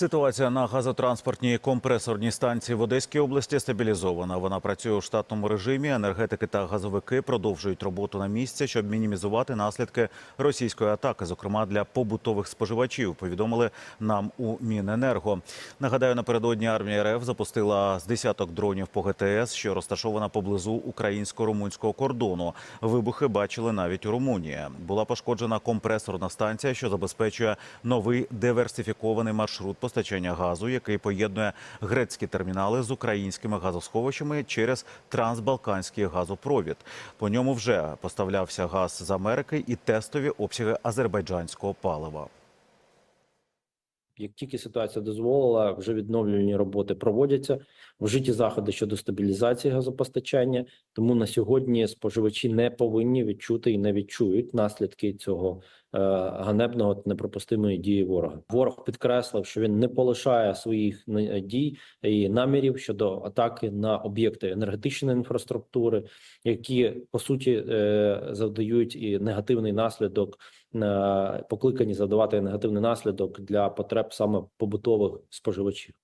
Ситуація на газотранспортній компресорній станції в Одеській області стабілізована. Вона працює у штатному режимі. Енергетики та газовики продовжують роботу на місці, щоб мінімізувати наслідки російської атаки, зокрема для побутових споживачів. Повідомили нам у Міненерго. Нагадаю, напередодні армія РФ запустила з десяток дронів по ГТС, що розташована поблизу українсько-румунського кордону. Вибухи бачили навіть у Румунії. Була пошкоджена компресорна станція, що забезпечує новий диверсифікований маршрут постачання газу, який поєднує грецькі термінали з українськими газосховищами через трансбалканський газопровід. По ньому вже поставлявся газ з Америки і тестові обсяги азербайджанського палива. Як тільки ситуація дозволила, вже відновлювальні роботи проводяться, вжиті заходи щодо стабілізації газопостачання. Тому на сьогодні споживачі не повинні відчути і не відчують наслідки цього е, ганебного неприпустимої дії ворога. Ворог підкреслив, що він не полишає своїх дій і намірів щодо атаки на об'єкти енергетичної інфраструктури, які по суті е, завдають і негативний наслідок е, покликані завдавати негативний наслідок для потреб саме побутових споживачів.